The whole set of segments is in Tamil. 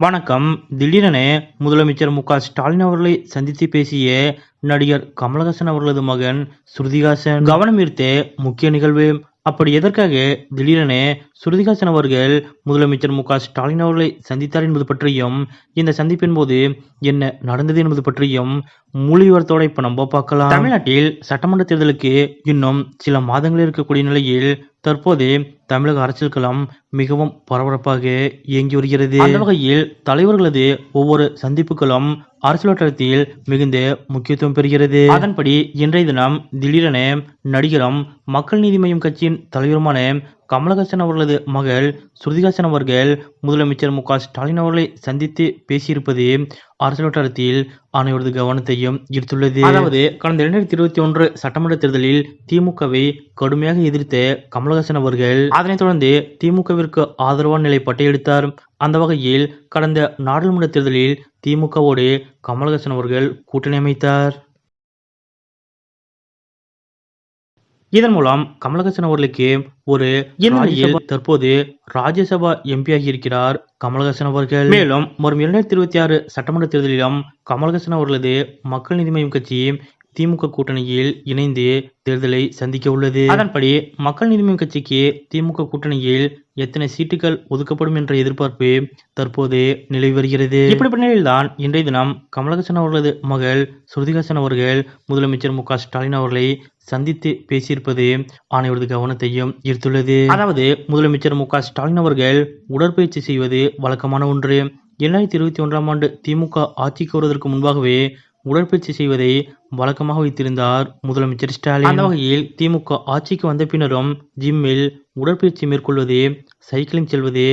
வணக்கம். திடீரென முதலமைச்சர் மு க ஸ்டாலின் அவர்களை சந்தித்து பேசிய நடிகர் கமலஹாசன் அவர்களது மகன் ஸ்ருதிஹாசன் கவனம் ஈர்த்த முக்கிய நிகழ்வு. அப்படி எதற்காக திடீரென ஸ்ருதிஹாசன் அவர்கள் முதலமைச்சர் மு க ஸ்டாலின் அவர்களை சந்தித்தார் என்பது பற்றியும் இந்த சந்திப்பின் போது என்ன நடந்தது என்பது பற்றியும் மூலிவரத்தோட இப்ப நம்ம பார்க்கலாம். தமிழ்நாட்டில் சட்டமன்ற தேர்தலுக்கு இன்னும் சில மாதங்கள் இருக்கக்கூடிய நிலையில் தற்போது தமிழக அரசியல் களம் மிகவும் பரபரப்பாக இயங்கி வருகிறது. அந்த வகையில் தலைவர்களது ஒவ்வொரு சந்திப்புகளும் அரசியல் வட்டாரத்தில் மிகுந்த முக்கியத்துவம் பெறுகிறது. அதன்படி இன்றைய தினம் திடீரென நடிகரும் மக்கள் நீதி மய்யம் கட்சியின் தலைவருமான கமலஹாசன் அவர்களது மகள் ஸ்ருதிஹாசன் அவர்கள் முதலமைச்சர் மு க ஸ்டாலின் அவர்களை சந்தித்து பேசியிருப்பது அரசியல் வட்டாரத்தில் அனைவரது கவனத்தையும் ஈர்த்துள்ளது. அதாவது கடந்த இரண்டாயிரத்தி இருபத்தி ஒன்று சட்டமன்ற தேர்தலில் திமுகவை கடுமையாக எதிர்த்த கமலஹாசன் அவர்கள் அதனைத் தொடர்ந்து திமுகவிற்கு ஆதரவான நிலைப்பாட்டை எடுத்தார். அந்த வகையில் கடந்த நாடாளுமன்ற தேர்தலில் திமுகவோடு கமலஹாசன் அவர்கள் கூட்டணி அமைத்தார். இதன் மூலம் கமலஹாசன் அவர்களுக்கு ஒரு இந்நிலையில் தற்போது ராஜ்யசபா எம்பியாகி இருக்கிறார் கமலஹாசன் அவர்கள். மேலும் வரும் இரண்டாயிரத்தி இருபத்தி ஆறு சட்டமன்ற தேர்தலிலும் கமலஹாசன் அவர்களது மக்கள் நீதி மய்யம் கட்சி திமுக கூட்டணியில் இணைந்து தேர்தலை சந்திக்க உள்ளது. அதன்படி மக்கள் நீதி மய்யம் கட்சிக்கு திமுக கூட்டணியில் எத்தனை சீட்டுகள் ஒதுக்கப்படும் என்ற எதிர்பார்ப்பு தற்போது நிலவி வருகிறது. இப்படிப்பட்ட நிலையில்தான் இன்றைய தினம் கமலஹாசன் அவர்களது மகள் ஸ்ருதிஹாசன் அவர்கள் முதலமைச்சர் மு க ஸ்டாலின் அவர்களை சந்தித்து பேசியிருப்பது ஆணையரது கவனத்தையும் ஈர்த்துள்ளது. அதாவது முதலமைச்சர் மு க ஸ்டாலின் அவர்கள் உடற்பயிற்சி செய்வது வழக்கமான ஒன்று. இரண்டாயிரத்தி இருபத்தி ஒன்றாம் ஆண்டு திமுக ஆட்சிக்கு வருவதற்கு முன்பாகவே உடற்பயிற்சி செய்வதை வழக்கமாக வைத்திருந்தார். முதலமைச்சர் ஸ்டாலின். அந்த வகையில் திமுக ஆட்சிக்கு வந்த பின்னரும் ஜிம்மில் உடற்பயிற்சி மேற்கொள்வது சைக்கிளிங் செல்வது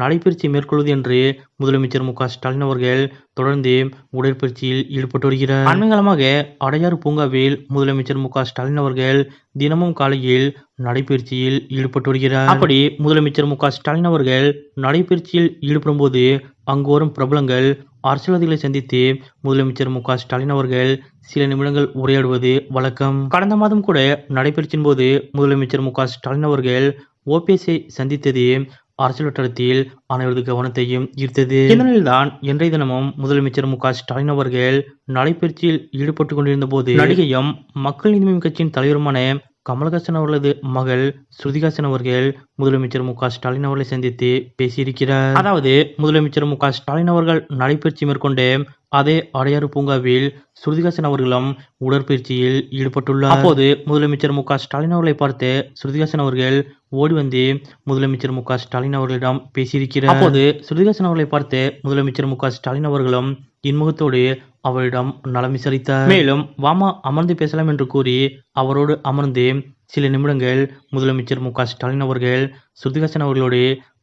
நடைபயிற்சி மேற்கொள்வது என்று முதலமைச்சர் மு ஸ்டாலின் அவர்கள் தொடர்ந்து உடற்பயிற்சியில் ஈடுபட்டு வருகிறார். அண்மைகாலமாக அடையாறு பூங்காவில் முதலமைச்சர் மு ஸ்டாலின் அவர்கள் தினமும் காலையில் நடைபயிற்சியில் ஈடுபட்டு வருகிறார். அப்படி முதலமைச்சர் மு ஸ்டாலின் அவர்கள் நடைபயிற்சியில் ஈடுபடும் போது அங்கு வரும் பிரபலங்கள் அரசியல்வாதிகளை சந்தித்து முதலமைச்சர் மு ஸ்டாலின் அவர்கள் சில நிமிடங்கள் உரையாடுவது வழக்கம். கடந்த மாதம் கூட நடைபயிற்சியின் போது முதலமைச்சர் மு க ஸ்டாலின் அவர்கள் ஓபிஎஸ்ஐ சந்தித்தது அரசியல் வட்டாரத்தில் அனைவரது கவனத்தையும் ஈர்த்தது. இதனால்தான் இன்றைய தினமும் முதலமைச்சர் மு க ஸ்டாலின் அவர்கள் நடைபயிற்சியில் ஈடுபட்டு கொண்டிருந்த போது நடிகையும் மக்கள் நீதி கட்சியின் தலைவருமான கமலஹாசன் அவர்களது மகள் ஸ்ருதிஹாசன் அவர்கள் முதலமைச்சர் மு க ஸ்டாலின் அவர்களை சந்தித்து பேசியிருக்கிறார். அதாவது முதலமைச்சர் மு க ஸ்டாலின் அவர்கள் நடைபயிற்சி மேற்கொண்டு அதே அடையாறு பூங்காவில் ஸ்ருதிஹாசன் அவர்களும் உடற்பயிற்சியில் ஈடுபட்டுள்ளார். அப்போது முதலமைச்சர் மு க ஸ்டாலின் அவர்களை பார்த்து ஸ்ருதிஹாசன் அவர்கள் ஓடி வந்து முதலமைச்சர் மு க ஸ்டாலின் அவர்களிடம் பேசியிருக்கிறார். அப்போது ஸ்ருதிஹாசன் அவர்களை பார்த்து முதலமைச்சர் மு க ஸ்டாலின் அவர்களும் இன்முகத்தோடு அவரிடம் நலம் விசாரித்தார். மேலும் வாமா அமர்ந்து பேசலாம் என்று கூறி அவரோடு அமர்ந்து சில நிமிடங்கள் முதலமைச்சர் மு க ஸ்டாலின் அவர்கள் சுதிகாசன் அவர்களோடு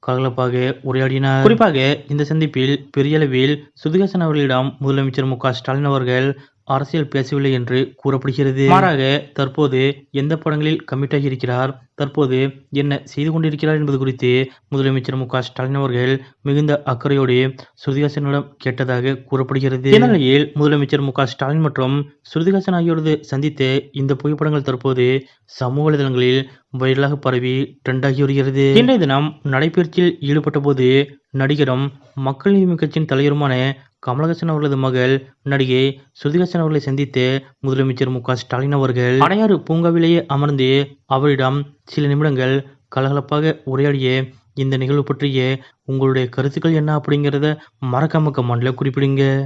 கலகலப்பாக உரையாடினார். குறிப்பாக இந்த சந்திப்பில் பெரிய அளவில் சுதிகாசன் அவர்களிடம் முதலமைச்சர் மு க ஸ்டாலின் அவர்கள் அரசியல் பேசவில்லை என்று கூறப்படுகிறது. மாறாக தற்போது எந்த படங்களில் கமிட் ஆகியிருக்கிறார்? தற்போது என்ன செய்து கொண்டிருக்கிறார் என்பது குறித்து முதலமைச்சர் மு க ஸ்டாலின் அவர்கள் மிகுந்த அக்கறையோடு ஸ்ருதிகாசனிடம் கேட்டதாக கூறப்படுகிறது. இந்நிலையில் முதலமைச்சர் மு க ஸ்டாலின் மற்றும் ஸ்ருதிஹாசன் ஆகியோரது சந்தித்த இந்த புகைப்படங்கள் தற்போது சமூக வலைதளங்களில் வைரலாக பரவி ட்ரெண்டாகி வருகிறது. இன்றைய தினம் நடைபயிற்சியில் ஈடுபட்ட போது நடிகரும் மக்கள் நீதி கட்சியின் தலைவருமான கமலஹாசன் அவர்களது மகள் நடிகை சுதிகாசன் அவர்களை சந்தித்து முதலமைச்சர் மு க ஸ்டாலின் அவர்கள் அடையாறு பூங்காவிலேயே அமர்ந்து அவரிடம் சில நிமிடங்கள் கலகலப்பாக உரையாடிய இந்த நிகழ்வு பற்றிய உங்களுடைய கருத்துக்கள் என்ன அப்படிங்கிறத மறக்காம கமெண்ட்ல குறிப்பிடுங்க.